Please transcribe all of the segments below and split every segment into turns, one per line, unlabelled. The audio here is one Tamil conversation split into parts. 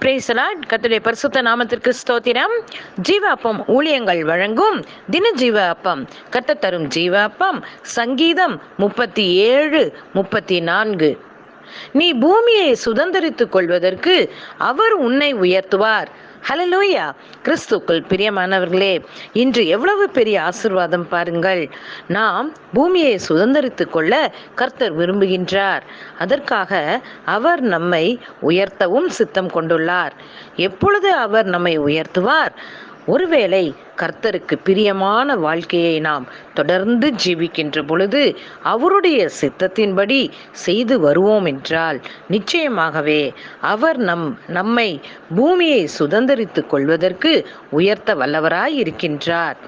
பிரேசலாட் கத்துடைய பரிசுத்த நாமத்திற்கு ஸ்தோத்திரம். ஜீவ அப்பம் ஊழியங்கள் வழங்கும் தின ஜீவ அப்பம் கத்த தரும் ஜீவ அப்பம் சங்கீதம் முப்பத்தி ஏழு முப்பத்தி நான்கு. நீ பூமியை சுதந்திரித்துக் கொள்வதற்கு அவர் உன்னை உயர்த்துவார். ஹலலூயா கிறிஸ்துக்குள் பிரியமானவர்களே இன்று எவ்வளவு பெரிய ஆசிர்வாதம் பாருங்கள். நாம் பூமியை சுதந்திரித்து கொள்ள கர்த்தர் விரும்புகின்றார். அதற்காக அவர் நம்மை உயர்த்தவும் சித்தம் கொண்டுள்ளார். எப்பொழுது அவர் நம்மை உயர்த்துவார்? ஒருவேளை கர்த்தருக்கு பிரியமான வாழ்க்கையை நாம் தொடர்ந்து ஜீவிக்கின்ற பொழுது அவருடைய சித்தத்தின்படி செய்து வருவோம் என்றால் நிச்சயமாகவே அவர் நம் நம்மை பூமியை சுதந்திரித்துக் கொள்வதற்கு உயர்த்த வல்லவராய் இருக்கின்றார்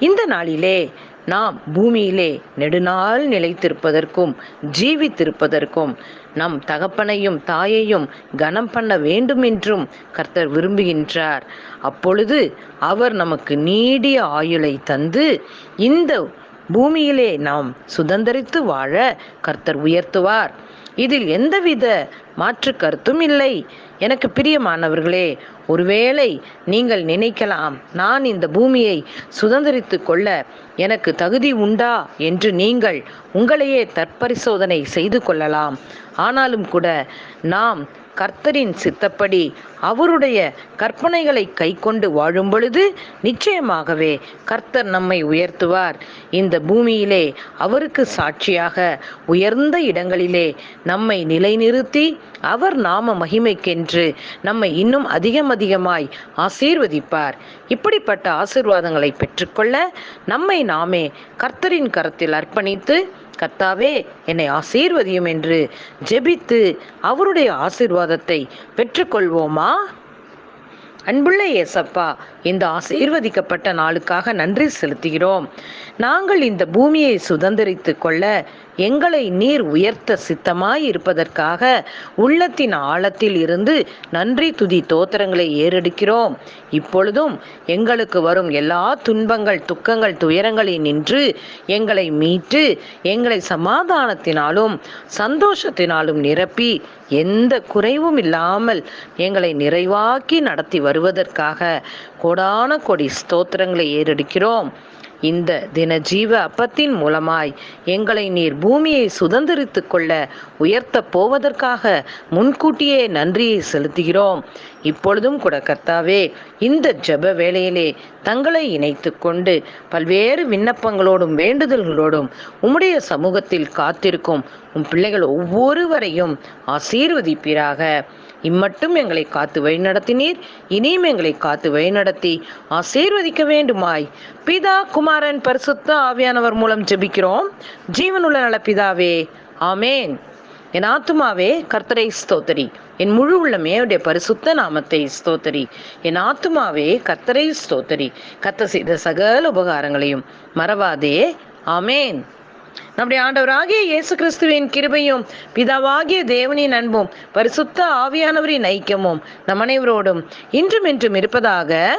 இந்த நாளிலே நாம் பூமியிலே நெடுநாள் நிலைத்திருப்பதற்கும் ஜீவித்திருப்பதற்கும் நம் தகப்பனையும் தாயையும் கனம் பண்ண வேண்டும் என்றும் கர்த்தர் விரும்புகின்றார். அப்பொழுது அவர் நமக்கு நீடிய ஆயுளை தந்து இந்த பூமியிலே நாம் சுதந்திரித்து வாழ கர்த்தர் உயர்த்துவார். இதில் எந்தவித மாற்று கருத்தும் இல்லை. எனக்கு பிரியமானவர்களே ஒருவேளை நீங்கள் நினைக்கலாம் நான் இந்த பூமியை சுதந்திரித்து கொள்ள எனக்கு தகுதி உண்டா என்று நீங்கள் உங்களையே தற்பரிசோதனை செய்து கொள்ளலாம். ஆனாலும் கூட நாம் கர்த்தரின் சித்தப்படி அவருடைய கற்பனைகளை கை கொண்டு வாழும் பொழுது நிச்சயமாகவே கர்த்தர் நம்மை உயர்த்துவார். இந்த பூமியிலே அவருக்கு சாட்சியாக உயர்ந்த இடங்களிலே நம்மை நிலைநிறுத்தி அவர் நாம மகிமைக்கென்று நம்மை இன்னும் அதிகம் அதிகமாய் ஆசீர்வதிப்பார். இப்படிப்பட்ட ஆசீர்வாதங்களை பெற்றுக்கொள்ள நம்மை நாமே கர்த்தரின் கரத்தில் அர்ப்பணித்து கர்த்தாவே என்னை ஆசீர்வதியும் என்று ஜெபித்து அவருடைய ஆசீர்வாதத்தை பெற்றுக்கொள்வோமா? அன்புள்ள ஏசப்பா இந்த ஆசீர்வதிக்கப்பட்ட நாளுக்காக நன்றி செலுத்துகிறோம். நாங்கள் இந்த பூமியை சுதந்திரித்து கொள்ள எங்களை நீர் உயர்த்த சித்தமாய் இருப்பதற்காக உள்ளத்தின் ஆழத்தில் இருந்து நன்றி துதி தோத்திரங்களை ஏறெடுக்கிறோம். இப்பொழுதும் எங்களுக்கு வரும் எல்லா துன்பங்கள் துக்கங்கள் துயரங்களை நின்று எங்களை மீட்டு எங்களை சமாதானத்தினாலும் சந்தோஷத்தினாலும் நிரப்பி எந்த குறைவும் இல்லாமல் எங்களை நிறைவாக்கி நடத்தி வருவதற்காக கோடான கொடி ஸ்தோத்திரங்களை ஏறெடுக்கிறோம். இந்த தின ஜீவ அப்பத்தின் மூலமாய் எங்களை நீர் பூமியை சுதந்திரித்து கொள்ள உயர்த்த போவதற்காக முன்கூட்டியே நன்றியை செலுத்துகிறோம். இப்பொழுதும் கூட கர்த்தாவே இந்த ஜெப வேளையிலே தங்களை இணைத்து கொண்டு பல்வேறு விண்ணப்பங்களோடும் வேண்டுதல்களோடும் உம்முடைய சமூகத்தில் காத்திருக்கும் உம் பிள்ளைகள் ஒவ்வொருவரையும் ஆசீர்வதிப்பீராக. இம்மட்டும் எங்களை காத்து வழிநடத்தினீர் இனியும் எங்களை காத்து வழிநடத்தி ஆசீர்வதிக்க வேண்டுமாய். பிதா குமார் குமாரன் பரிசுத்த ஆவியானவர் மூலம் ஜெபிக்கிறோம். ஜீவனுள்ள நலப்பிதாவே ஆமேன். என் ஆத்துமாவே கர்த்தரை ஸ்தோத்தரி. என் முழு உள்ளமே அவருடைய பரிசுத்த நாமத்தை ஸ்தோத்தரி. என் ஆத்துமாவே கர்த்தரை ஸ்தோத்தரி. கத்த செய்த சகல உபகாரங்களையும் மறவாதே. ஆமேன். நம்முடைய ஆண்டவராகிய இயேசு கிறிஸ்துவின் கிருபையும் பிதாவாகிய தேவனின் அன்பும் பரிசுத்த ஆவியானவரின் ஐக்கியமும் நம் அனைவரோடும் இன்றும் இன்றும் இருப்பதாக